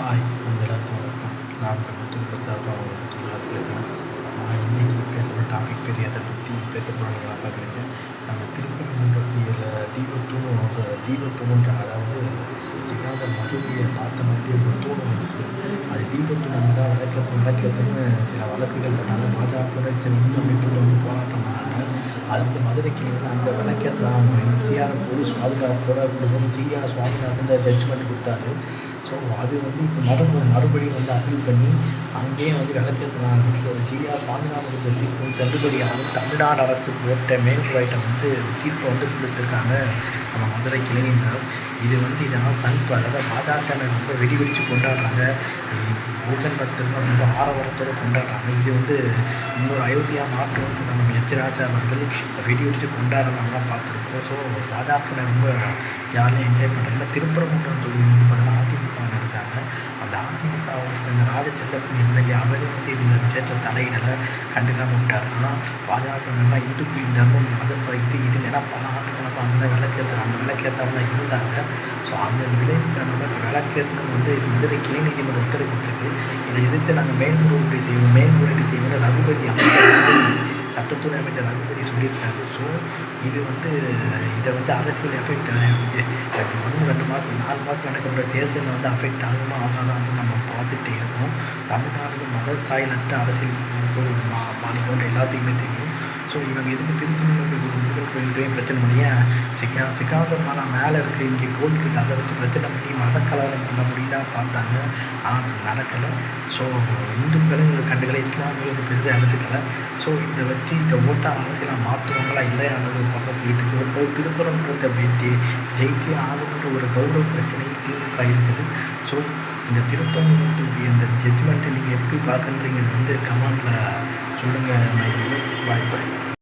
Hi உங்கள் எல்லாத்துக்கும் வணக்கம் நான் கருத்து பிரசாதம் துல்லாத்து பேசுகிறேன் நான் இன்றைக்கி பேசுகிற டாபிக் பெரிய அதை பற்றி பேச போகிறீங்களா பார்க்குறீங்க நம்ம திருப்பரங்குன்றத்தில் தீபத்தூணும் அந்த தீபத்தூணுன்ற அதாவது சிகாத மதுரையை பார்த்த மாதிரி ஒரு தூணம் வந்துச்சு அது தீபத்தூணம் தான் விளக்கத்து விளக்கத்துன்னு சில வழக்குகள் பண்ணாங்க பாஜக சில இந்து அமைப்புகள் வந்து போராட்டம் பண்ணாங்க அதுக்கு மதுரைக்கு வந்து அந்த விளக்கத்தில் ஈஸியான போலீஸ் பாதுகாப்போட கொடுக்கணும் ஜிஆர் சுவாமிநாதன் ஜட்ஜ்மெண்ட் கொடுத்தாரு ஸோ அது வந்து இப்போ மறுபடி மறுபடியும் வந்து அப்பீல் பண்ணி அங்கேயே வந்து விளக்கேற்றினாங்க ஜிஆ சுவாமிநாதன் தீர்ப்பு தள்ளுபடியாக தமிழ்நாடு அரசு போட்ட மேல்முறையிட்ட வந்து தீர்ப்பை வந்து கொடுத்துருக்காங்க. நம்ம மதுரை கிளைஞர்கள் இது வந்து இதனால் சந்திப்பு அதாவது பாஜக ரொம்ப வெடி வெடித்து கொண்டாடுறாங்க. மோகன் பக்தர்கள் ரொம்ப ஆரவாரத்தோடு கொண்டாடுறாங்க. இது வந்து இன்னொரு அயோத்தியா மாற்றம் நம்ம ராஜா அவர்கள் வெடி வெடித்து கொண்டாடுறவங்களாம் பார்த்துருக்கோம். ஸோ ராஜாக்களை ரொம்ப ஜாலியாக என்ஜாய் பண்ணுறாங்க திருப்பரங்குன்றம் தொகுதி வந்து பார்த்தீங்கன்னா அதிமுக இருக்காங்க. அந்த அதிமுகவை சேர்ந்த ராஜச்சந்திரன் எம்எல்ஏ அவர் வந்து இதில் விஷயத்தில் தலையிடலை கண்டுக்காமல் விட்டார். ஆனால் பாஜகலாம் இந்துக்கு தர்மம் மதம் வைத்து இது ஏன்னா பல ஆண்டுகளாக அந்த விளக்கேற்ற அந்த விளக்கேற்றாமல் இருந்தாங்க. ஸோ அந்த விளைவு காரணமாக விளக்கேற்றணும் வந்து இது மதுரை கிளை நீதிமன்றம் உத்தரவிட்டிருக்கு. இதை எதிர்த்து நாங்கள் மேல்முறையீடு செய்வோம். மேல்முறையீடு செய்வோம்னு ரகுபதி அமைச்சர் சட்டத்துறை அமைச்சர் ரகுபதி சொல்லியிருக்காரு. ஸோ இது வந்து இதை வந்து அரசியல் எஃபெக்ட் ஒன்று ரெண்டு மாதத்துக்கு நாலு மாதம் நடக்கிற தேர்தலில் வந்து அஃபெக்ட் ஆகுமா ஆகாதான்னு நம்ம பார்த்துட்டே இருக்கோம். தமிழ்நாடு மத சாயலற்ற அரசியல் மா மாநிலம் எல்லாத்துக்குமே தெரியும். ஸோ இவங்க எதுக்கு திருத்தணியில் முருகன் பிரச்சனை பண்ணி சிக்கா சிக்காந்தர் மலை மேலே இருக்குது இங்கே கோவில் இருக்குது அதை வச்சு பிரச்சனை பண்ணி மதக்கலவரம் பண்ண முடியல பார்த்தாங்க. ஆனால் அது நடக்கலை. ஸோ இந்துக்களும் இல்லை கண்டுக்கலை பெருசாக எடுத்துக்கலை ஸோ இதை வச்சு இந்த ஓட்டை அரசியலாக மாற்றுவாங்களா இல்லையா அல்லது ஒரு பக்கம் போயிட்டு இருக்கு. ஒரு பக்கம் திருப்பரங்குன்றத்தை வெட்டி ஜெயிச்சே ஆகணுன்ற ஒரு கௌரவ பிரச்சனையும் திமுக இருக்குது. ஸோ இந்த திருப்பரங்குன்றத்துக்கு அந்த ஜட்ஜ்மெண்ட்டை நீங்கள் எப்படி பார்க்குறீங்க வந்து கமெண்டில் சொல்லுங்கள் நான் வாய்ப்பு